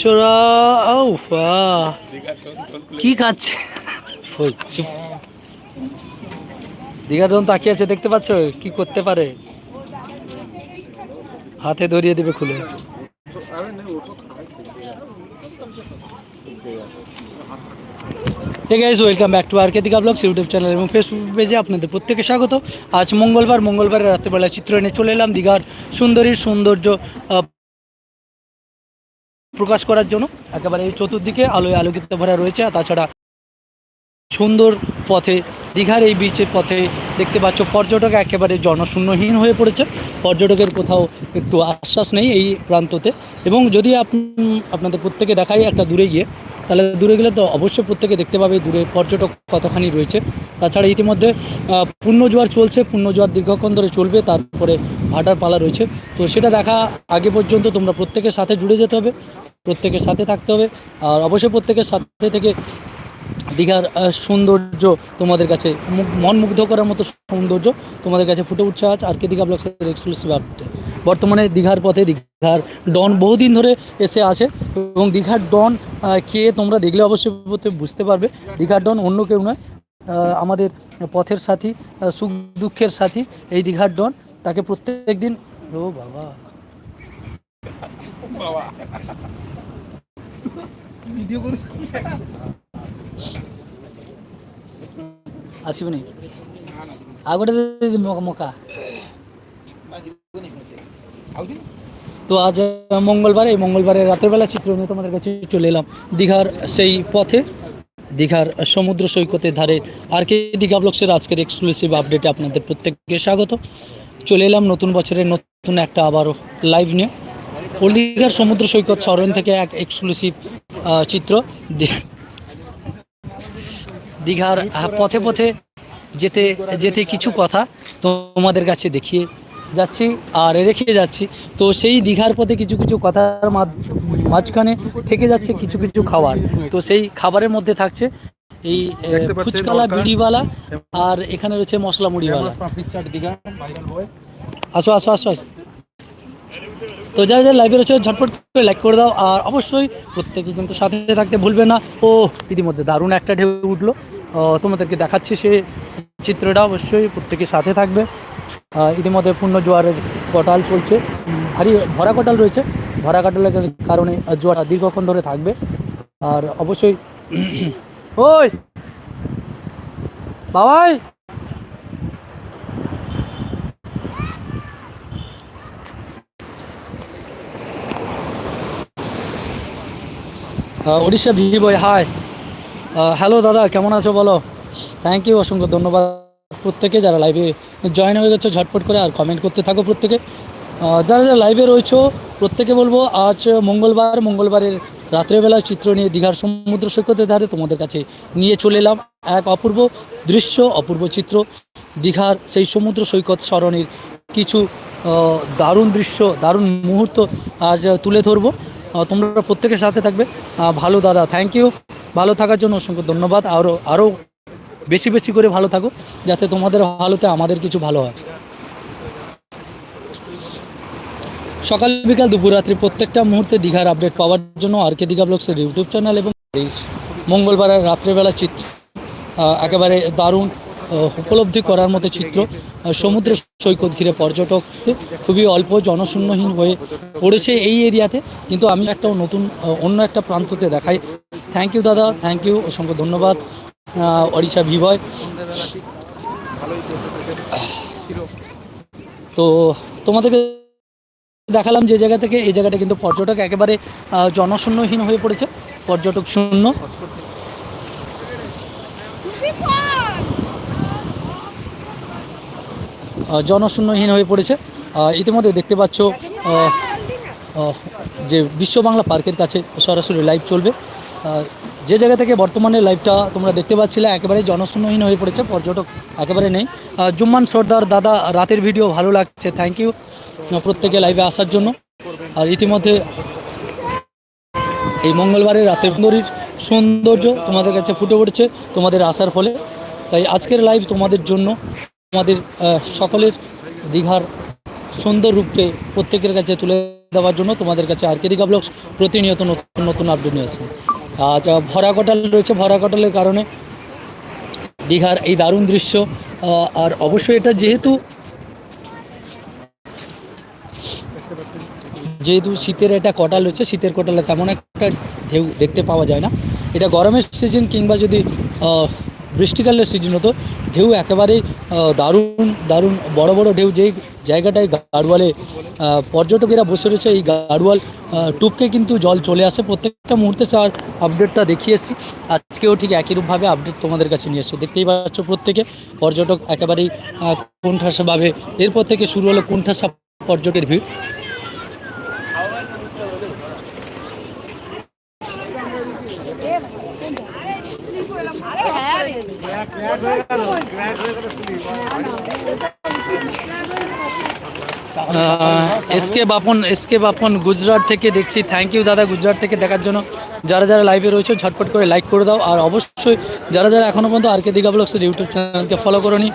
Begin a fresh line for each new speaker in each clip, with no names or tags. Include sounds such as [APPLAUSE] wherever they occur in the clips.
সোরা কি খাচ্ছে। দীঘা যখন তাকিয়ে আছে, দেখতে পাচ্ছ? কি করতে পারে? হাতে ধরিয়ে দেবে খুলে। টু চ্যানেল এবং ফেসবুক পেজে আপনাদের প্রত্যেকে স্বাগত। আজ মঙ্গলবার, মঙ্গলবারের রাত্রেবেলা চিত্র এনে চলে এলাম দীঘার সুন্দরীর সৌন্দর্য প্রকাশ করার জন্য। একেবারে এই চতুর্দিকে আলোয় আলোকিত ভরা রয়েছে আর তাছাড়া সুন্দর পথে, দীঘার এই বিচের পথে দেখতে পাচ্ছ পর্যটক একেবারে জনশূন্যহীন হয়ে পড়েছে। পর্যটকের কোথাও একটু আশ্বাস নেই এই প্রান্ততে। এবং যদি আপ- আপনাদের প্রত্যেকে দেখাই একটা দূরে গিয়ে, তাহলে দূরে গেলে তো অবশ্যই প্রত্যেকে দেখতে পাবে দূরে পর্যটক কতখানি রয়েছে। তাছাড়া ইতিমধ্যে জোয়ার চলছে পূর্ণ জোয়ার দীর্ঘক্ষণ ধরে চলবে, তারপরে ভাটার পালা রয়েছে। তো সেটা দেখা আগে পর্যন্ত তোমরা প্রত্যেকের সাথে জুড়ে যেতে হবে। প্রত্যেকের সাথে থাকতে হবে। আর অবশ্যই প্রত্যেকের সাথে থেকে দীঘার সৌন্দর্য তোমাদের কাছে মন মুগ্ধ করার মতো সৌন্দর্য তোমাদের কাছে ফুটে উঠছে আজ আর কে দীঘা ব্লগসের এক্সক্লুসিভ আপডেট বর্তমানে দীঘার পথে দীঘার ডন বহুদিন ধরে এসে আছে এবং দীঘার ডন কে তোমরা দেখলে অবশ্যই বুঝতে পারবে। দীঘার ডন অন্য কেউ নয় আমাদের পথের সাথী সুখ দুঃখের সাথী এই দীঘার ডন। তাকে প্রত্যেক দিন ও বাবা।
ভিডিও করছি
আসিবনি তো আজ মঙ্গলবার, এই মঙ্গলবারের রাতেরবেলা চিত্র নিয়ে তোমাদের কাছে চলে এলাম দীঘার সেই পথে, দীঘার সমুদ্র সৈকতের ধারে আর কে দীঘা ব্লগসের আজকের এক্সক্লুসিভ আপডেটে আপনাদের প্রত্যেককে স্বাগত। চলে এলাম নতুন বছরের নতুন একটা আবারও লাইভ নিয়ে। ওল্ড দীঘার সমুদ্র সৈকত সরণ থেকে এক এক্সক্লুসিভ চিত্র। দীঘার পথে পথে যেতে যেতে কিছু কথা তোমাদের কাছে দেখিয়ে যাচ্ছি আর রেখে যাচ্ছি। তো সেই দীঘার পথে কিছু কিছু কথার মাঝ- মাঝখানে থেকে যাচ্ছে কিছু কিছু খাবার। তো সেই খাবারের মধ্যে থাকছে এই ফুচকালা। বিড়িওয়ালা আর এখানে রয়েছে মশলা মুড়িওয়ালা আসো আসো আসো। তো যারা যারা লাইভে রয়েছে ঝটপট করে লাইক করে দাও আর অবশ্যই প্রত্যেকে কিন্তু সাথে থাকতে ভুলবে না। ও ইতিমধ্যে দারুণ একটা ঢেউ উঠল। তোমাদেরকে দেখাচ্ছি সে চিত্রটা অবশ্যই প্রত্যেকে সাথে থাকবে। ইতিমধ্যে পূর্ণ জোয়ারের কটাল চলছে। ভারী ভরা কটাল রয়েছে। ভরা কটালের কারণে আহ, জোয়ার দীর্ঘক্ষণ ধরে থাকবে। আর অবশ্যই ওই বাবাই! উড়িষ্যা ভি বয় হাই হ্যালো দাদা, কেমন আছো বলো? থ্যাংক ইউ অসংখ্য ধন্যবাদ। প্রত্যেকে যারা লাইভে জয়েন হয়ে গেছো, ঝটপট করে আর কমেন্ট করতে থাকো প্রত্যেকে। যারা যারা লাইভে রয়েছো, প্রত্যেকে বলব, আজ মঙ্গলবার, মঙ্গলবারের রাত্রেবেলায় চিত্র নিয়ে দীঘার সমুদ্র সৈকতের ধারে তোমাদের কাছে নিয়ে চলে এলাম এক অপূর্ব দৃশ্য, অপূর্ব চিত্র। দীঘার সেই সমুদ্র সৈকত স্মরণের কিছু দারুণ দৃশ্য, দারুণ মুহূর্ত আজ তুলে ধরবো। তোমরা প্রত্যেকের সাথে থাকবে। ভালো দাদা থ্যাংক ইউ ভালো থাকার জন্য অসংখ্য ধন্যবাদ। আরও আরও বেশি বেশি করে ভালো থাকো, যাতে তোমাদের ভালোতে আমাদের কিছু ভালো হয়। সকাল বিকাল দুপুর রাত্রি প্রত্যেকটা মুহূর্তে দীঘার আপডেট পাওয়ার জন্য আর কে দীঘা ব্লগসের ইউটিউব চ্যানেল এবং এই মঙ্গলবারের রাত্রেবেলা চিত্র একেবারে দারুণ উপলব্ধি করার মতো চিত্র। সমুদ্র সৈকত ঘিরে পর্যটক খুবই অল্প জনশূন্যহীন হয়ে পড়েছে এই এরিয়াতে। কিন্তু আমি একটা নতুন অন্য একটা প্রান্ততে দেখাই। থ্যাংক ইউ দাদা। থ্যাংক ইউ অসংখ্য ধন্যবাদ। অরিশা ভিভয় তো তোমাদেরকে দেখালাম যে জায়গা থেকে, এই জায়গাটা কিন্তু পর্যটক একেবারে জনশূন্যহীন হয়ে পড়েছে। পর্যটক শূন্য। জনশূন্যহীন হয়ে পড়েছে। ইতিমধ্যে দেখতে পাচ্ছ যে বিশ্ব বাংলা পার্কের কাছে সরাসরি লাইভ চলবে। যে জায়গা থেকে বর্তমানে লাইভটা তোমরা দেখতে পাচ্ছিলে, একেবারে জনশূন্যহীন হয়ে পড়েছে, পর্যটক একেবারে নেই। জুম্মান সর্দার দাদা, রাতের ভিডিও ভালো লাগছে থ্যাংক ইউ প্রত্যেকে লাইভে আসার জন্য। আর ইতিমধ্যে এই মঙ্গলবারের রাতের সুন্দরীর সৌন্দর্য তোমাদের কাছে ফুটে উঠেছে, তোমাদের আসার ফলে। তাই আজকের লাইভ তোমাদের জন্য তোমাদের আহ, সকলের দীঘার সুন্দর রূপকে প্রত্যেকের কাছে তুলে দেওয়ার জন্য তোমাদের কাছে আর কে দীঘা ব্লগস প্রতিনিয়ত নতুন নতুন আপডেট নিয়ে আসবে আজ ভরা কটাল রয়েছে। ভরা কটালের কারণে দীঘার এই দারুণ দৃশ্য আর অবশ্যই এটা যেহেতু যেহেতু শীতের একটা কটাল রয়েছে শীতের কটালে তেমন একটা ঢেউ দেখতে পাওয়া যায় না। এটা গরমের সিজন কিংবা যদি বৃষ্টিকালের সিজন হতো। ঢেউ একেবারেই আহ, দারুণ দারুণ বড় বড় ঢেউ। যেই জায়গাটায় গাড়োয়ালে পর্যটকেরা বসে রয়েছে এই গাড়োয়াল টুপকে কিন্তু জল চলে আসে। প্রত্যেকটা মুহূর্তে স্যার আপডেটটা দেখিয়ে এসেছি। আজকেও ঠিক একই রূপভাবে আপডেট তোমাদের কাছে নিয়ে এসছে। দেখতেই পাচ্ছ প্রত্যেকে পর্যটক একেবারেই কোণঠাসাভাবে এরপর থেকে শুরু হলো কোণঠাসা পর্যটকের ভিড়। Congratulations. Congratulations. S K Bapan S K Bapan Gujarat থেকে দেখছি। থ্যাংক ইউ দাদা গুজরাট থেকে দেখার জন্য। যারা যারা লাইভে রয়েছে, ঝটপট করে লাইক করে দাও। আর অবশ্যই যারা যারা এখনও পর্যন্ত আর কে দীঘা ব্লগসের ইউটিউব চ্যানেলকে ফলো করোনি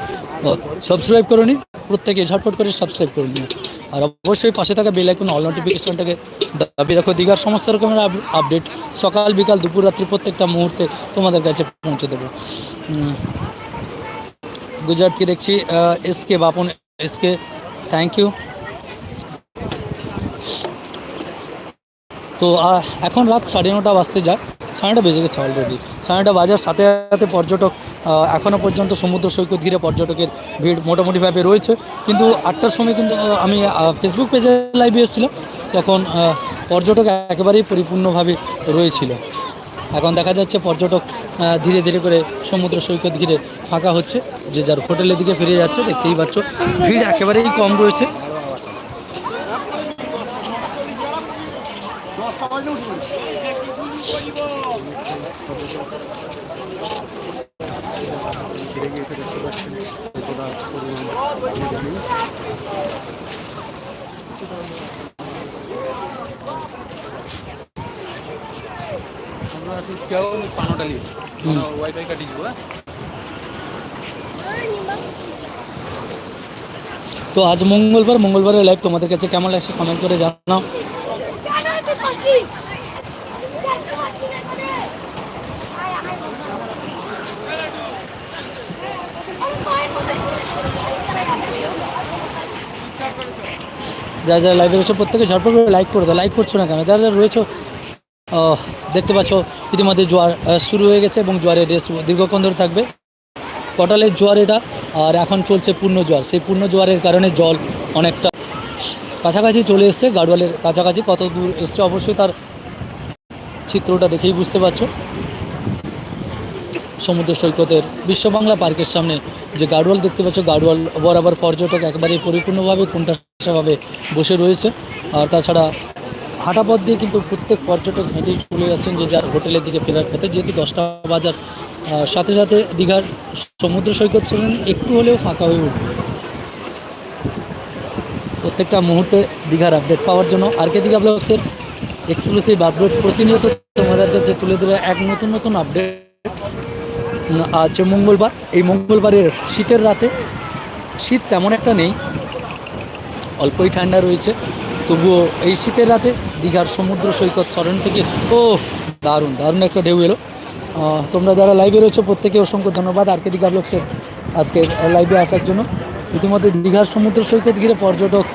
সাবস্ক্রাইব করোনি, প্রত্যেকে ঝটপট করে সাবস্ক্রাইব করে নিও। আর অবশ্যই পাশে থাকা বেল আইকন অল নোটিফিকেশনটাকে দাবি রাখো। দীঘার সমস্ত রকমের আপডেট সকাল, বিকাল, দুপুর, রাত্রি প্রত্যেকটা মুহূর্তে তোমাদের কাছে পৌঁছে দেবো। গুজরাটকে দেখছি SK Bapon, SK thank you তো এখন রাত সাড়ে নটা বাজতে যায়, সাড়ে নটা বেজে গেছে অলরেডি সাড়ে নটা বাজার, সাথে সাথে পর্যটক এখনও পর্যন্ত সমুদ্র সৈকত ঘিরে পর্যটকের ভিড় মোটামুটিভাবে রয়েছে। কিন্তু আটটার সময় কিন্তু আমি ফেসবুক পেজে লাইভে এসেছিলাম, তখন পর্যটক একেবারেই পরিপূর্ণভাবে রয়েছিল। এখন দেখা যাচ্ছে পর্যটক ধীরে ধীরে করে সমুদ্র সৈকত ঘিরে ফাঁকা হচ্ছে। যে যার হোটেলের দিকে ফিরে যাচ্ছে, দেখতেই পাচ্ছ, ভিড় একেবারেই কম রয়েছে
ফিরে গিয়ে দেখতে পাচ্ছেন কতটা পরিমাণ ভিড় নেই।
হুম।
ওয়াইফাই কাটিয়ে দিব হ্যাঁ?
তো আজ মঙ্গলবার মঙ্গলবারের লাইভ তোমাদের কাছে কেমন লাগছে কমেন্ট করে জানাও। যারা যারা লাইভে রয়েছে প্রত্যেকে ঝটপট করে লাইক করে দাও। লাইক করছ না কেন? যারা যারা রয়েছে দেখতে পাচ্ছ, ইতিমধ্যে জোয়ার শুরু হয়ে গেছে এবং জোয়ারের রেস দীর্ঘক্ষণ ধরে থাকবে। কটালের জোয়ার এটা, আর এখন চলছে পূর্ণ জোয়ার। সেই পূর্ণ জোয়ারের কারণে জল অনেকটা কাছাকাছি চলে এসছে, গাড়োয়ালের কাছাকাছি। কত দূর এসছে অবশ্যই তার চিত্রটা দেখেই বুঝতে পারছ। সমুদ্র সৈকতের বিশ্ব বাংলা পার্কের সামনে যে গাড়োয়াল, দেখতে পাচ্ছ, গাড়োয়াল বরাবর পর্যটক একেবারে পরিপূর্ণভাবে কোনটাভাবে বসে রয়েছে। আর তাছাড়া হাঁটা পথ দিয়ে কিন্তু প্রত্যেক পর্যটক হেঁটেই চলে যাচ্ছেন যে যার হোটেলের দিকে ফেরার পথে। যেহেতু দশটা বাজার সাথে সাথে দীঘার সমুদ্র সৈকত ছিলেন, একটু হলেও ফাঁকা হয়ে উঠবে। প্রত্যেকটা মুহূর্তে দীঘার আপডেট পাওয়ার জন্য আর কে দীঘা ব্লগসের এক্সক্লুসিভ আপডেট প্রতিনিয়ত তোমাদের কাছে তুলে দেবে এক নতুন নতুন আপডেট আজ মঙ্গলবার, এই মঙ্গলবারের শীতের রাতে শীত তেমন একটা নেই, অল্পই ঠান্ডা রয়েছে, তবুও এই শীতের রাতে দীঘার সমুদ্র সৈকত চরণ থেকে। ও দারুণ দারুণ একটা ঢেউ এলো। তোমরা যারা লাইভে রয়েছো, প্রত্যেকে অসংখ্য ধন্যবাদ আর কে দীঘা ব্লগসের আজকে লাইভে আসার জন্য। ইতিমধ্যে দীঘার সমুদ্র সৈকত ঘিরে পর্যটক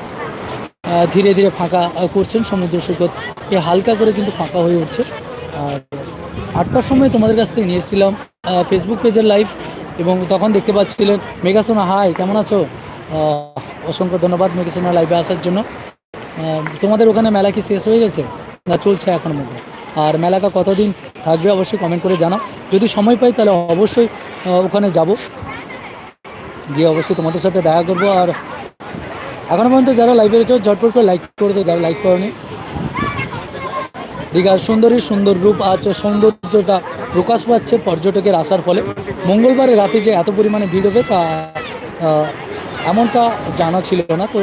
ধীরে ধীরে ফাঁকা করছেন। সমুদ্র সৈকত এ হালকা করে কিন্তু ফাঁকা হয়ে উঠছে। আর আটটার সময় তোমাদের কাছ থেকে নিয়ে এসেছিলাম ফেসবুক পেজের লাইভ এবং তখন দেখতে পাচ্ছিলেন মেঘাসোনা। হাই কেমন আছো? অসংখ্য ধন্যবাদ মেঘাসোনা লাইভে আসার জন্য। তোমাদের ওখানে মেলা কি শেষ হয়ে গেছে? না, চলছে এখনও মধ্যে। আর মেলাটা কতদিন থাকবে অবশ্যই কমেন্ট করে জানাও। যদি সময় পাই তাহলে অবশ্যই ওখানে যাব। গিয়ে অবশ্যই তোমাদের সাথে দেখা করব। আর এখনও পর্যন্ত যারা লাইভে রয়েছে, ঝটপট করে লাইক করে দেয় যারা লাইক করেনি। দীঘার সুন্দরী সুন্দর রূপ আছে, সৌন্দর্যটা প্রকাশ পাচ্ছে পর্যটকের আসার ফলে। মঙ্গলবারে রাতে যে এত পরিমাণে ভিড় হবে তা এমনটা জানা ছিল না। তো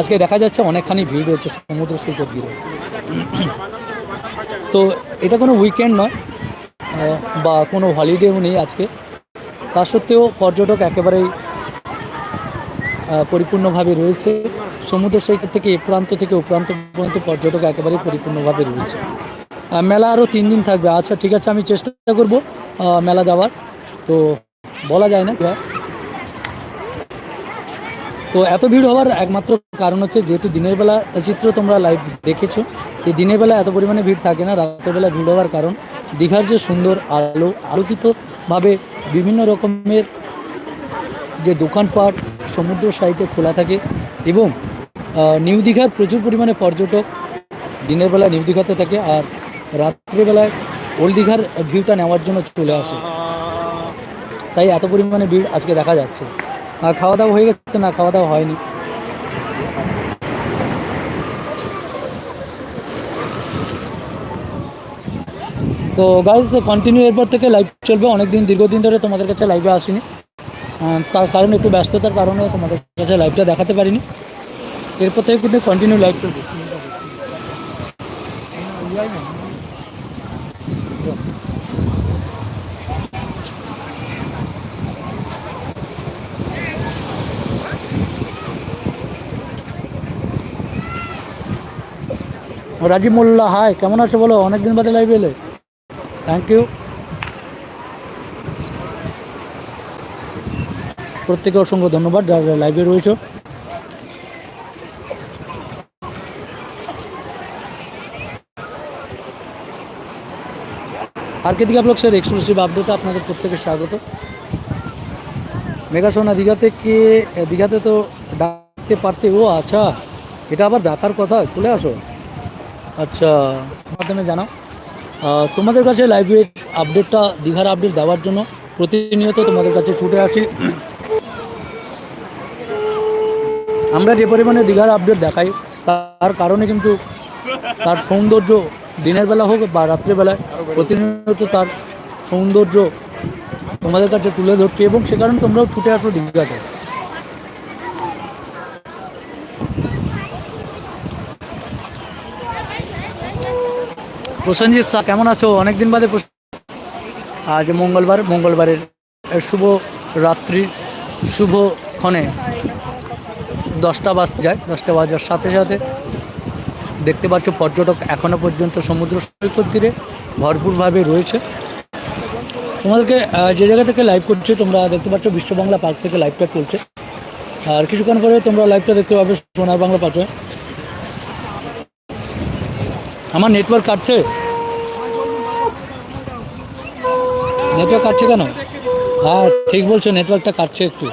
আজকে দেখা যাচ্ছে অনেকখানি ভিড় হচ্ছে সমুদ্র সৈকত ঘিরে। তো এটা কোনো উইকেন্ড নয় বা কোনো হলিডেও নেই আজকে। তা সত্ত্বেও পর্যটক একেবারেই পরিপূর্ণভাবে রয়েছে। সমুদ্র সৈকত থেকে এ প্রান্ত থেকে ও প্রান্ত পর্যন্ত পর্যটক একেবারে পরিপূর্ণভাবে রয়েছে। মেলা আরও তিন দিন থাকবে। আচ্ছা ঠিক আছে, আমি চেষ্টা করব মেলা যাওয়ার। তো বলা যায় না। তো এত ভিড় হওয়ার একমাত্র কারণ হচ্ছে যেহেতু দিনের বেলা চিত্র তোমরা লাইভ দেখেছ, যে দিনের বেলা এত পরিমাণে ভিড় থাকে না, রাতের বেলা ভিড় হওয়ার কারণ, দীঘার যে সুন্দর আলো, আলোকিতভাবে বিভিন্ন রকমের যে দোকানপাট সমুদ্র সাইডে খোলা থাকে এবং নিউ দীঘার প্রচুর পরিমাণে পর্যটক দিনের বেলা নিউ দীঘাতে থাকে আর রাত্রেবেলায় ওল্ড দীঘার ভিউটা নেওয়ার জন্য চলে আসে। তাই এত পরিমাণে ভিড় আজকে দেখা যাচ্ছে। খাওয়া দাওয়া হয়ে গেছে না খাওয়া দাওয়া হয়নি। তো গাইজ কন্টিনিউ এরপর থেকে লাইভ চলবে। অনেকদিন, দীর্ঘদিন ধরে তোমাদের কাছে লাইভে আসিনি। তার কারণে একটু ব্যস্ততার কারণে তোমাদের কাছে লাইভটা দেখাতে পারিনি। এরপর থেকে কিন্তু কন্টিনিউ লাইভ চলবে। রাজীব মোল্লা হাই কেমন আছো বলো? অনেকদিন বাদে লাইভে এলে। থ্যাংক ইউ প্রত্যেকে অসংখ্য ধন্যবাদ, যারা লাইভে রয়েছে আর কে দীঘা ব্লগসের এক্সক্লুসিভ আপডেটে আপনাদের প্রত্যেকের স্বাগত। মেগা সোনা দীঘাতে কে, দীঘাতে তো ডাকতে পারতে, ও আচ্ছা এটা আবার ডাকার কথা, চলে আসো। আচ্ছা মাধ্যমে জানাও। তোমাদের কাছে লাইব্রেরির আপডেটটা দীঘার আপডেট দেওয়ার জন্য প্রতিনিয়ত তোমাদের কাছে ছুটে আসি। আমরা যে পরিমাণে দীঘার আপডেট দেখাই, তার কারণে কিন্তু তার সৌন্দর্য দিনের বেলা হোক বা রাত্রেবেলায় প্রতিনিয়ত তার সৌন্দর্য তোমাদের কাছে তুলে ধরছি এবং সে কারণে তোমরাও ছুটে আসো দীঘাতে। প্রসেনজিৎ শাহ কেমন আছো? অনেকদিন বাদে আজ মঙ্গলবার, মঙ্গলবারের শুভ রাত্রি, শুভ ক্ষণে দশটা বাজতে যায়, দশটা বাজার সাথে সাথে। দেখতে পাচ্ছ, পর্যটক এখনও পর্যন্ত সমুদ্র সৈকত ঘিরে ভরপুরভাবে রয়েছে। তোমাদেরকে যে জায়গা থেকে লাইভ করছে, তোমরা দেখতে পাচ্ছ বিশ্ববাংলা পার্ক থেকে লাইভটা চলছে। আর কিছুক্ষণ পরে তোমরা লাইভটা দেখতে পাবে সোনার বাংলা পার্কে আমার নেটওয়ার্ক কাটছে। নেটওয়ার্ক কাটছে কেন? হ্যাঁ ঠিক বলছো নেটওয়ার্কটা কাটছে একটু।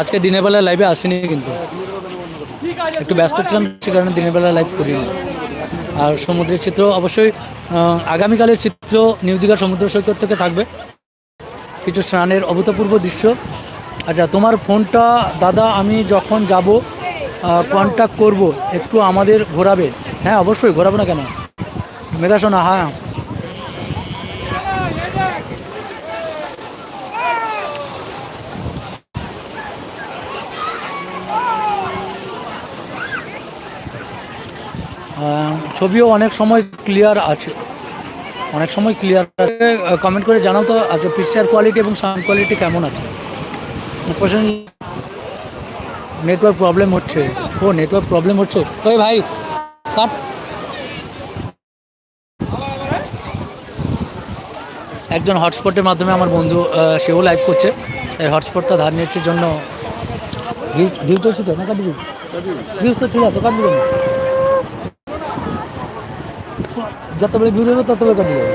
আজকে দিনের বেলা লাইভে আসেনি কিন্তু। একটু ব্যস্ত ছিলাম, সে কারণে দিনের বেলা লাইভ করিনি। আর সমুদ্রের চিত্র অবশ্যই আগামীকালের চিত্র নিউ দীঘা সমুদ্র সৈকত থেকে থাকবে। কিছু স্নানের অভূতপূর্ব দৃশ্য। আচ্ছা তোমার ফোনটা, দাদা, আমি যখন যাব কন্ট্যাক্ট করব, একটু আমাদের ঘোরাবে। হ্যাঁ অবশ্যই, ঘোরাবো না কেন? মেঘাসোনা হ্যাঁ। ছবিও অনেক সময় ক্লিয়ার আছে। অনেক সময় ক্লিয়ার আছে। কমেন্ট করে জানাও তো আচ্ছা পিকচার কোয়ালিটি এবং সাউন্ড কোয়ালিটি কেমন আছে? নেটওয়ার্ক প্রবলেম হচ্ছে। ও নেটওয়ার্ক প্রবলেম হচ্ছে। ওই ভাই, কাট। একজন হটস্পটের মাধ্যমে আমার বন্ধু সেও লাইভ করছে। এই হটস্পটটা ধার নিয়েছে জন্য। ভিউ ভিউ তো না, কাটবি? ভিউজ তো ছিল, তো কাটবি যতবেলে ভিউ দেবো
ততবেলে কাটি যাবে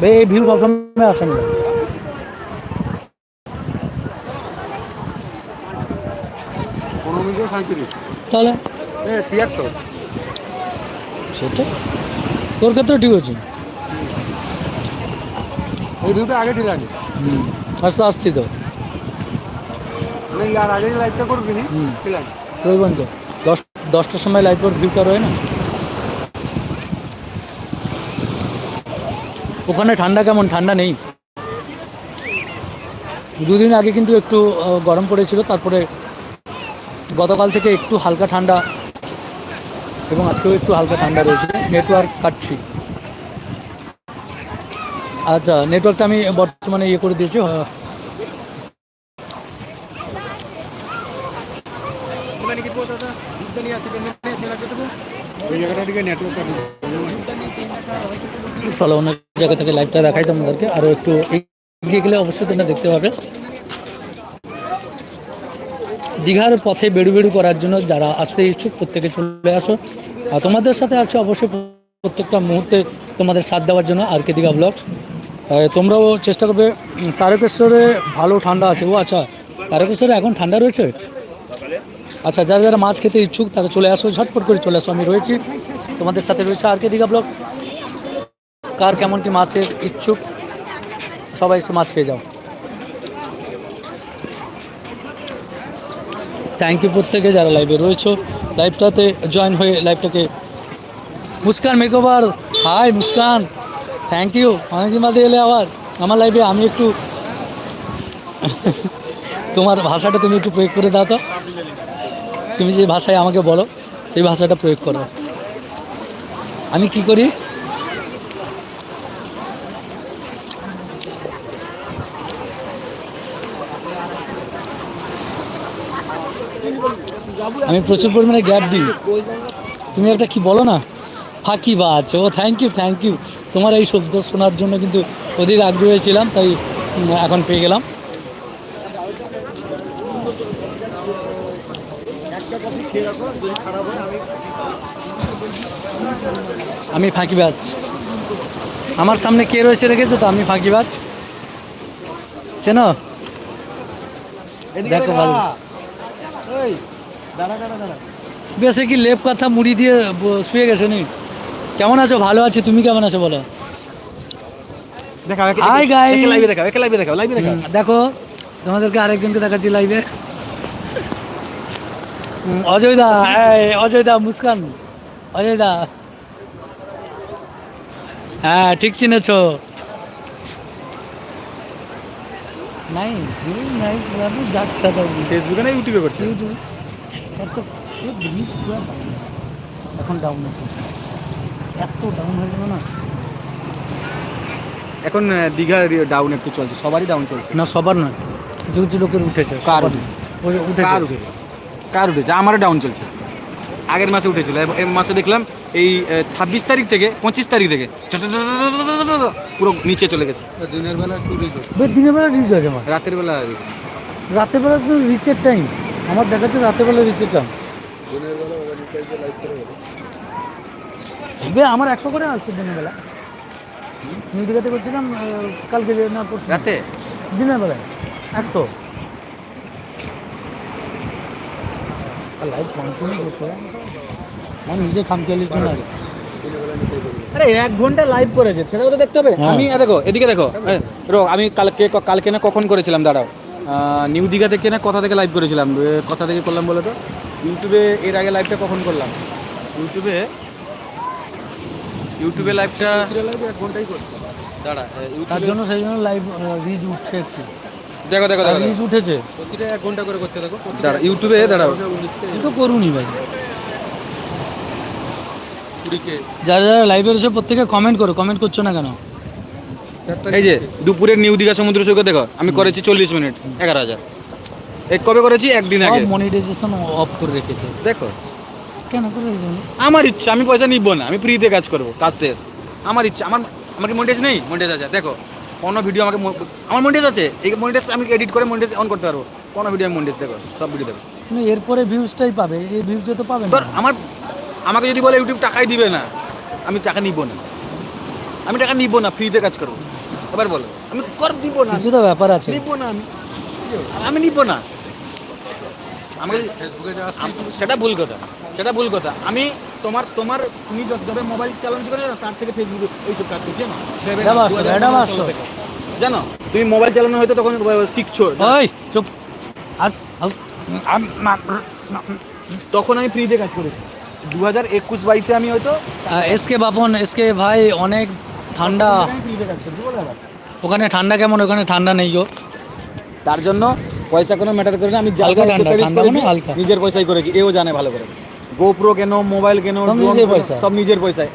ভাই এই ভিউ সবসময় আসে না। তাহলে? সেটা তোর ক্ষেত্রে ঠিক আছে।
এই ভিউটা আগে আচ্ছা, মানে ঠিক আছে
হুম আস্তে আসছি তো।
আগেই লাইভটা করবি
রবিবন্ধ দশটার সময় লাইভ ওর ভিউটা রয় না? ওখানে ঠান্ডা কেমন? ঠান্ডা নেই। দুদিন আগে কিন্তু একটু গরম পড়েছিল, তারপরে গতকাল থেকে একটু হালকা ঠান্ডা এবং আজকেও একটু হালকা ঠান্ডা রয়েছে। নেটওয়ার্ক কাটছি। আচ্ছা নেটওয়ার্কটা আমি বর্তমানে ইয়ে করে দিয়েছি আহ,
ওই জায়গাটা দিকে নেটওয়ার্ক কাটবে
চলো অন্য জায়গা থেকে লাইভটা দেখাই তোমাদেরকে। আরও একটু এগিয়ে গেলে অবশ্যই তোমরা দেখতে পাবে। দীঘার পথে বেড়ু বেড়ু করার জন্য যারা আসতে ইচ্ছুক, প্রত্যেকে চলে আসো। আর তোমাদের সাথে আছে অবশ্যই প্রত্যেকটা মুহূর্তে তোমাদের সাথ দেওয়ার জন্য আর কে দীঘা ব্লগস তোমরাও চেষ্টা করবে। তারকেশ্বরে ভালো ঠান্ডা আছে। ও আচ্ছা তারকেশ্বরে এখন ঠান্ডা রয়েছে? আচ্ছা যারা যারা মাছ খেতে ইচ্ছুক, তারা চলে আসো, ঝটপট করে চলে আসো, আমি রয়েছি। তোমাদের সাথে রয়েছে আর কে দীঘা ব্লগ? কার কেমন কি মাছের ইচ্ছুক? সবাই এসে মাছ খেয়ে যাও। থ্যাংক ইউ প্রত্যেকে যারা লাইভে রয়েছো। লাইভটাতে জয়েন হয়ে লাইভটাকে Muskan makeover hi Muskan. Thank you অনেকদিন বাদে এলে আবার। আমার লাইভে আমি একটু তোমার ভাষাটা তুমি একটু প্রয়োগ করে দাও তো। তুমি যে ভাষায় আমাকে বলো, সেই ভাষাটা প্রয়োগ করো। আমি কি করি? আমি প্রচুর পরিমাণে গ্যাপ দিই। তুমি একটা কি বলো না? ফাঁকি বাজ ও থ্যাংক ইউ থ্যাংক ইউ তোমার এই শব্দ শোনার জন্য কিন্তু অধিক আগ্রহী ছিলাম, তাই এখন পেয়ে গেলাম। আমি ফাঁকিবাজ। আমার সামনে কে রয়েছে রেখেছো তো? আমি ফাঁকিবাজ। চেনো? দেখো ভালো। বেশি কি লেপ কথা মুড়ি দিয়ে শুয়ে গেছে নি? কেমন আছো? ভালো আছি। তুমি কেমন আছো বলো? দেখো তোমাদেরকে আরেকজনকে দেখাচ্ছি লাইভে অজয় দা এই অজয় দা মুস্কান অজয় দা হ্যাঁ ঠিক চিনেছো। নাই নাই যাচ্ছে
ফেসবুকে না ইউটিউবে করছে?
ইউটিউব এখন ডাউন আছে এত ডাউন হয়ে গেল না।
এখন দীঘার ডাউন একটু চলছে। সবারই ডাউন চলছে।
না সবার নয়। কিছু কিছু লোকের উঠেছে।
কার।
উঠেছে।
কার উঠেছে? আমারও ডাউন চলছে। আগের মাসে উঠেছিল। এব- এই মাসে দেখলাম এই ছাব্বিশ তারিখ থেকে পঁচিশ তারিখ থেকে পুরো নিচে চলে গেছে। দিনের বেলা একটু
বেশ দিনের বেলা রিচ হয়েছে আমার।
রাতের বেলা
রাতের বেলা তো রিচের টাইম আমার দেখাচ্ছে রাতের বেলা রিচের টাইম আমার একশো করে আসছে দিনের বেলা। নিউ দিঘাতে করছিলাম কালকে না
রাতে?
দিনের বেলায়। একশো। লাইভ কন্টিনিউ করতে আমার নিজে খামখেয়ালির জন্য আছে।
আরে এক ঘণ্টা লাইভ করেছে সেটাও তো দেখতে হবে।
হ্যাঁ।
আমি দেখো এদিকে দেখো রো আমি কালকে কালকে না কখন করেছিলাম দাঁড়াও। নিউ দীঘা থেকে না কথা থেকে লাইভ করেছিলাম? কথা থেকে করলাম বলে তো? ইউটিউবে এর আগে লাইভটা কখন করলাম? ইউটিউবে ইউটিউবে লাইভটা এক ঘন্টাই করছি। দাঁড়া
তার জন্য সেই জন্য লাইভ রিচ উঠছে একটু।
দেখো দেখো দেখো
রিচ উঠেছে।
প্রতিটা এক ঘণ্টা করে করতে দেখো দাঁড়া ইউটিউবে দাঁড়াও।
তো করুনি ভাই। যারা যারা লাইভে রয়েছে প্রত্যেকে কমেন্ট করো কমেন্ট করছ না কেন?
এই যে দুপুরের নিউ দীঘা সমুদ্র সৈকত দেখো আমি করেছি চল্লিশ মিনিট এগারো হাজার। এক কবে করেছি? একদিন আগে।
মনিটাইজেশন অফ করে রেখেছে।
দেখো।
কেন করে
আমার ইচ্ছা আমি পয়সা নিব না আমি ফ্রিতে কাজ করব কাজ শেষ। আমার ইচ্ছা আমার আমাকে মনিটাইজ নেই? মনিটাইজ আছে। দেখো কোনো ভিডিও আমাকে আমার মনিটাইজ আছে। এই মনিটাইজ আমি এডিট করে মনিটাইজ অন করতে পারব। কোনো ভিডিও আমি মনিটাইজ দেখো সব ভিডিও দেখো।
এরপরে ভিউজটাই পাবে এই ভিউজটা তো পাবে
ধর আমার আমাকে যদি বলে ইউটিউব টাকাই দিবে না আমি টাকা নিব না। আমি টাকা নিব না ফ্রিতে কাজ করব। এবার বলো আমি কর দিব না।
কিছু তো ব্যাপার আছে।
নিব না আমি। আমি নিব না। আম- সেটা ভুল কথা সেটা ভুল কথা। আমি তোমার তোমার তুমি যত- যবে মোবাইল চালানো করে তার থেকে ফেসবুকে এইসব কাজ করছি জানো? তুমি মোবাইল চালানো হয়তো তখন শিখছো
চুপ।
তখন আমি ফ্রিতে কাজ করেছি। দু হাজার একুশ বাইশে আমি হয়তো
এসকে বাপন এসকে ভাই অনেক ঠান্ডা। ওখানে ঠান্ডা কেমন ওখানে ঠান্ডা নেই গো।
তার জন্য পয়সা কোনো ম্যাটার করে না আমি যা যা accessories করেছি
মানে
নিজের পয়সায় করেছি এও জানে ভালো করে। গোপ্রো কেন মোবাইল কেন
সব
drone
নিজের
কেনো,
পয়সায়।
সব নিজের পয়সায়।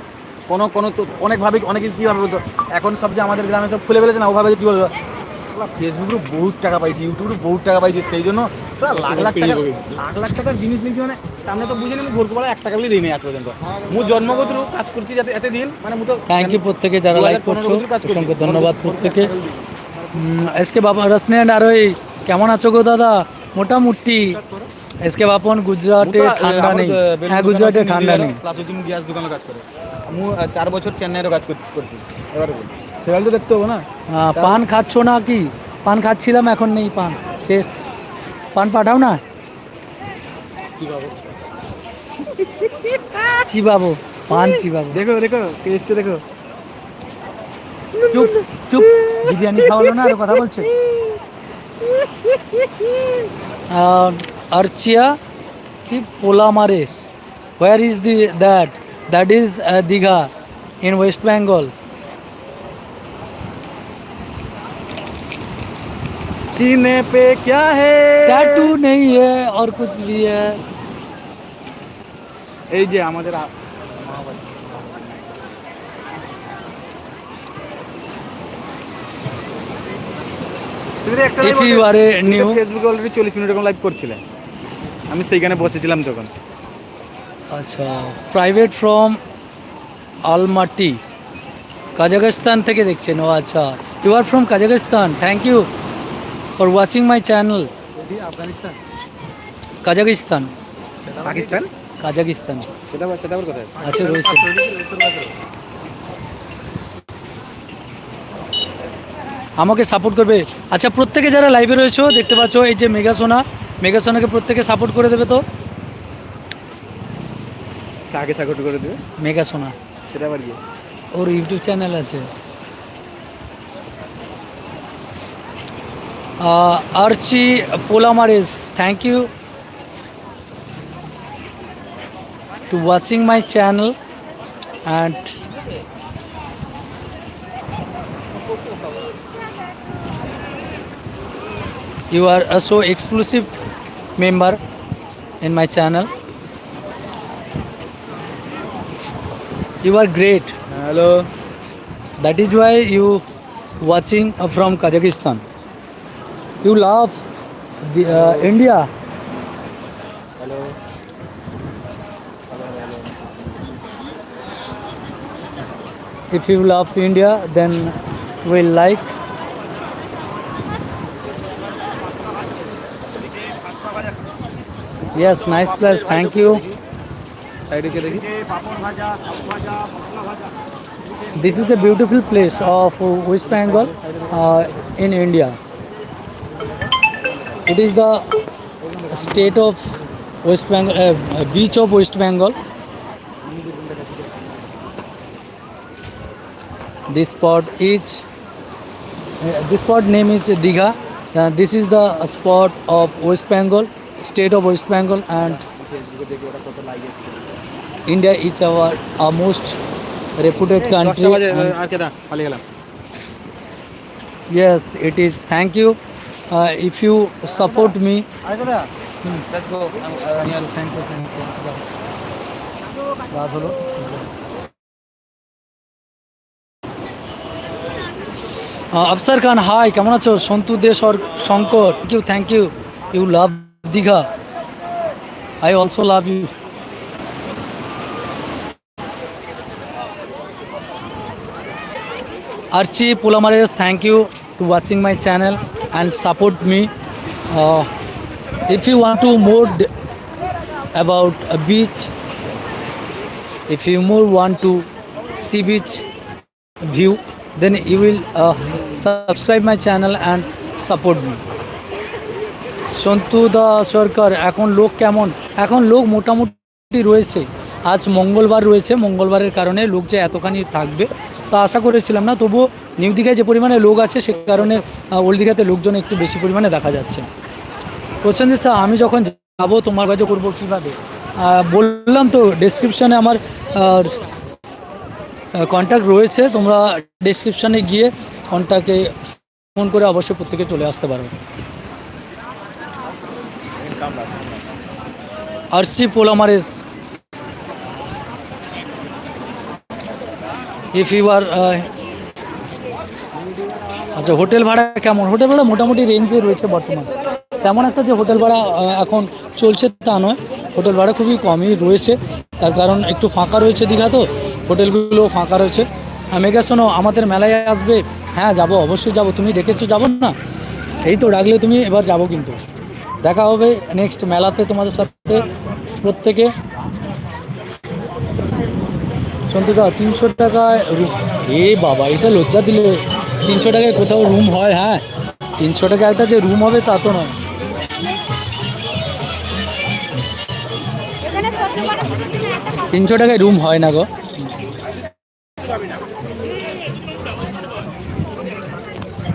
কোনো কোনো তো অনেকভাবে অনেকে কী ভাবে বলতো এখন সব যে আমাদের গ্রামে সব খুলে ফেলেছে না ওভাবে কী বলতো ফেসবুকের বহুত টাকা পাইছি ইউটিউবের বহুত টাকা পাইছি সেই জন্য লাখ লাখ টাকা লাখ লাখ টাকার জিনিস নিয়েছি মানে সামনে তো বুঝে নি ভোরবেলা এক টাকা বলে দিই নি আজ পর্যন্ত। মু জন্মগতরু কাজ করছি যাতে এতে দিন মানে মু তো
থ্যাংক ইউ প্রত্যেকে যারা লাইক করছ অসংখ্য ধন্যবাদ প্রত্যেকে। এসকে বাবা রসনেন আর ওই কেমন আছো গো দাদা? মোটামুটি। এসকে বাপন গুজরাটে ঠান্ডা নেই। হ্যাঁ গুজরাটে ঠান্ডা নেই।
প্লাস গ্যাস দোকানে কাজ করে। আমি চার বছর চেন্নাইয়েরও কাজ করছি করছি। এবার বল সেগুলো তো দেখতে হবে না?
আহ, পান খাচ্ছ না কি? পান খাচ্ছিলাম এখন নেই পান। শেষ। পান পাঠাও না? [LAUGHS] চিবাবো পান চিবাবো।
দেখো দেখো কে এসছে দেখো।
চুপ চুপ। বিরিয়ানি খাওয়ালো না আর কথা বলছে? আহ, আর্চিয়া কি পোলামারেস where is the that that is Digha in West Bengal
सीने पे क्या है
टैटू नहीं है और कुछ भी है
এই যে আমাদের আ- একটা
If you are a
ফেসবুকে অলরেডি চল্লিশ মিনিট এরকম লাইভ করছিলে। আমি সেইখানে বসেছিলাম তখন।
আচ্ছা প্রাইভেট ফ্রম আলমাটি কাজাখস্তান থেকে দেখছেন। ও আচ্ছা you are from Kazakhstan thank you for watching my channel
Afghanistan.
Kazakhstan
Pakistan?
Kazakhstan
সেটা সেটা কোথায়?
আছে রয়েছে। আমাকে সাপোর্ট করবে। আচ্ছা প্রত্যেকে যারা লাইভে রয়েছো দেখতে পাচ্ছ এই যে মেগাসোনা। মেগাসোনাকে প্রত্যেকে সাপোর্ট করে দেবে তো?
কাকে সাপোর্ট করে দেবে?
মেগাসোনা।
সেটা আবার কি?
ওর ইউটিউব চ্যানেল আছে। আর্চি পোলামারেস thank you to watching my channel and you are a so exclusive member in my channel you are great
hello
that is why you watching from kazakhstan you love the uh, hello. india
hello.
Hello, hello if you love india then we like yes nice place thank you
সাইডে কে দেখি
this is the beautiful place of uh, west bengal uh, in india it is the state of west bengal uh, beach of west bengal this spot is uh, this spot name is digha uh, this is the spot of west bengal State of west bengal and india is our, our most reputed country Yes, it is. Thank you. Uh, if you support me,
আরে কেদা let's
thank you, thank you. Afsar Khan hi কেমন আছো Santu De Shankar thank you thank you you love Diga, I also love you. Archie Pulamares, thank you to watching my channel and support me. Uh, if you want to more about a beach, if you more want to see beach view, then you will uh, subscribe my channel and support me. Santu da Sarkar, এখন লোক কেমন? এখন লোক মোটামুটি রয়েছে। আজ মঙ্গলবার রয়েছে, মঙ্গলবারের কারণে লোক যে এতখানি থাকবে, তা আশা করেছিলাম না। তবুও নিউ দীঘায় যে পরিমাণে লোক আছে, সে কারণে ওল্ড দীঘাতে লোকজন একটু বেশি পরিমাণে দেখা যাচ্ছে। প্রসেনজিৎ স্যার, আমি যখন যাব, তোমার কাছে করব কীভাবে? বললাম তো ডেসক্রিপশানে আমার কন্ট্যাক্ট রয়েছে। তোমরা ডেসক্রিপশানে গিয়ে কন্ট্যাক্টে ফোন করে অবশ্যই প্রত্যেকে চলে আসতে পারো। আরসি পোলামারেস। ইফ ইউ আর আচ্ছা হোটেল ভাড়া কেমন? হোটেল ভাড়া মোটামুটি রেঞ্জে রয়েছে বর্তমানে। তেমন একটা যে হোটেল ভাড়া এখন চলছে তা নয়। হোটেল ভাড়া খুবই কমই রয়েছে। তার কারণ একটু ফাঁকা রয়েছে দীঘা তো। হোটেলগুলো ফাঁকা রয়েছে। মেঘা শোনো, আমাদের মেলায় আসবে। হ্যাঁ যাব, অবশ্যই যাব। তুমি ডেকেছো, যাব না? এই তো ডাকলে তুমি, এবার যাব কিন্তু। দেখা হবে নেক্সট মেলাতে তোমাদের সাথে প্রত্যেকে। সন্তুদা তিনশো টাকায় রুম এ বাবা এটা লজ্জা দিলে। তিনশো টাকায় কোথাও রুম হয় হ্যাঁ? তিনশো টাকা একটা যে রুম হবে তা তো নয়। তিনশো টাকায় রুম হয় না গো।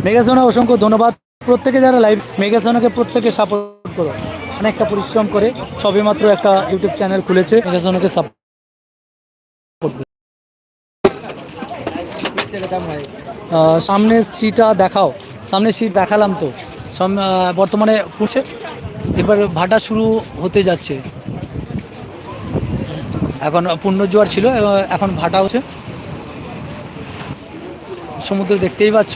মেগাসোনা অসংখ্য ধন্যবাদ। প্রত্যেকে যারা লাইভ মেগাসোনাকে প্রত্যেকে সাপোর্ট করো। অনেকটা পরিশ্রম করে সবে মাত্র একটা ইউটিউব চ্যানেল খুলেছে, মেগাসোনাকে সাপোর্ট সামনের সিটটা দেখাও। সামনের সিট দেখালাম তো। বর্তমানে পড়ছে এবার ভাটা শুরু হতে যাচ্ছে। এখন পুণ্যজোয়ার ছিল এখন ভাটা হচ্ছে। সমুদ্র দেখতেই পাচ্ছ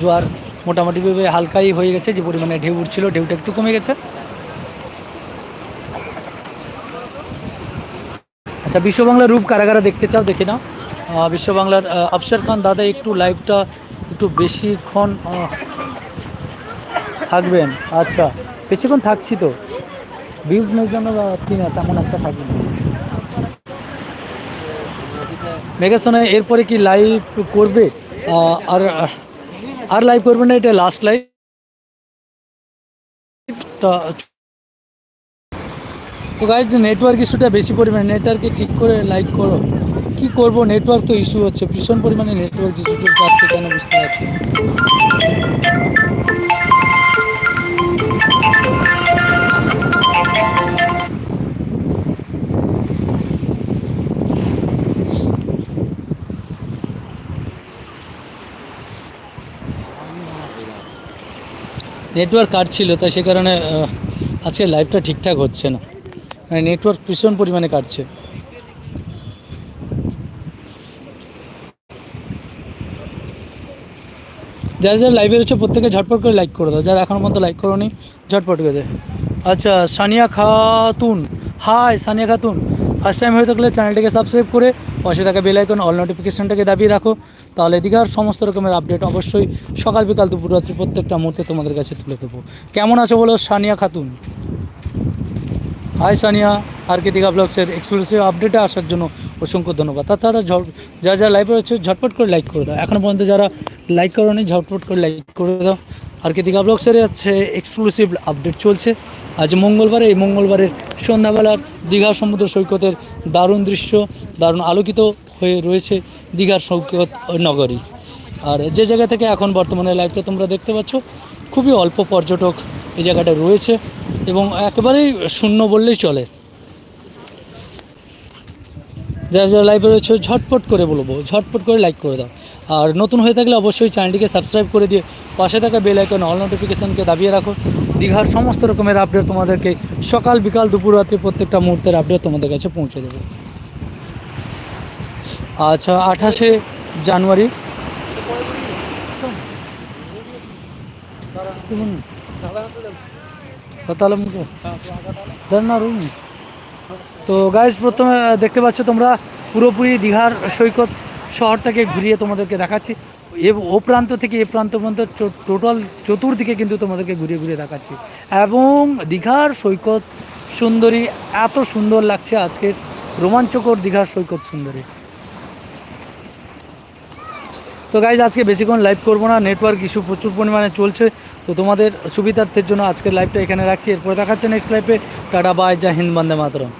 জোয়ার মোটামুটিভাবে হালকাই হয়ে গেছে, যে পরিমাণে ঢেউ উঠছিল ঢেউটা একটু কমে গেছে। আচ্ছা বিশ্ব বাংলার রূপ কারা কারা দেখতে চাও? দেখে নাও। বিশ্ব বাংলার আফসার খান দাদা, একটু লাইভটা একটু বেশিক্ষণ থাকবেন। আচ্ছা বেশিক্ষণ থাকছি তো। ভিউজ নেওয়ার জন্য বা কি না, তেমন একটা থাকি না। মেগাসোনা এরপরে কি লাইভ করবে? আর আর লাইভ করবেন না, এটা লাস্ট লাইভ তো গাইজ নেটওয়ার্ক ইস্যুটা বেশি পরিমাণে নেটওয়ার্কে ঠিক করে লাইক করো। কি করব নেটওয়ার্ক তো ইস্যু হচ্ছে, ভীষণ পরিমাণে নেটওয়ার্ক ইস্যু আজকে কেন বুঝতে পারছি নেটওয়ার্ক কাটছিল তাই সে কারণে আজকে লাইভটা ঠিকঠাক হচ্ছে না। মানে নেটওয়ার্ক ভীষণ পরিমাণে কাটছে। যারা যারা লাইভে রয়েছে প্রত্যেকে ঝটপট করে লাইক করে দাও। যারা এখনও পর্যন্ত লাইক করোনি, ঝটপট করে দে। আচ্ছা Saniya Khatun. Hi Saniya Khatun. First time হয়ে থাকলে চ্যানেলটিকে সাবস্ক্রাইব করে পাশে থাকা বেল আইকন অল নোটিফিকেশনটাকে দাবিয়ে রাখো। তাহলে দীঘার সমস্ত রকমের আপডেট অবশ্যই সকাল বিকাল দুপুর রাত্রি প্রত্যেকটা মুহূর্তে তোমাদের কাছে তুলে দেবো কেমন আছো বলো? সানিয়া খাতুন। হাই সানিয়া। আর কে দীঘা ব্লগসের এক্সক্লুসিভ আপডেটে আসার জন্য অসংখ্য ধন্যবাদ। তাছাড়া ঝট যারা যারা লাইভে রয়েছে ঝটপট করে লাইক করে দাও। এখনও পর্যন্ত যারা লাইক করোনি, ঝটপট করে লাইক করে দাও। আর কে দীঘা ব্লগসের হচ্ছে এক্সক্লুসিভ আপডেট চলছে। আজ মঙ্গলবারে এই মঙ্গলবারের সন্ধ্যাবেলার দীঘা সমুদ্র সৈকতের দারুণ দৃশ্য, দারুণ আলোকিত হয়ে রয়েছে দীঘার সৈকত নগরী। আর যে জায়গা থেকে এখন বর্তমানে লাইভটা তোমরা দেখতে পাচ্ছ, খুবই অল্প পর্যটক এই জায়গাটা রয়েছে এবং একেবারেই শূন্য বললেই চলে। যারা যারা লাইভে রয়েছে, ঝটপট করে বলব, ঝটপট করে লাইক করে দাও। আর নতুন হয়ে থাকলে অবশ্যই চ্যানেলটিকে সাবস্ক্রাইব করে দিয়ে পাশে থাকা বেল আইকন অল নোটিফিকেশানকে দাবিয়ে রাখো। দীঘার সমস্ত রকমের আপডেট তোমাদেরকে সকাল, বিকাল, দুপুর, রাত্রি প্রত্যেকটা মুহূর্তের আপডেট তোমাদের কাছে পৌঁছে দেবে। আচ্ছা আঠাশে জানুয়ারি। তো গাইজ প্রথমে দেখতে পাচ্ছ তোমরা পুরোপুরি দীঘার সৈকত। শহরটাকে ঘুরিয়ে তোমাদেরকে দেখাচ্ছি। ও প্রান্ত থেকে এ প্রান্ত পর্যন্ত টোটাল চতুর্দিকে কিন্তু তোমাদেরকে ঘুরিয়ে ঘুরিয়ে দেখাচ্ছি। এবং দীঘার সৈকত সুন্দরী, এত সুন্দর লাগছে আজকের রোমাঞ্চকর দীঘার সৈকত সুন্দরী। তো গাইজ আজকে বেশিক্ষণ লাইভ করব না নেটওয়ার্ক ইস্যু প্রচুর পরিমাণে চলছে। তো তোমাদের সুবিধার্থের জন্য আজকের লাইভটা এখানে রাখছি। এরপরে দেখাচ্ছে নেক্সট লাইভে টাটা বাই যা হিন্দ, বন্দে মাতরম।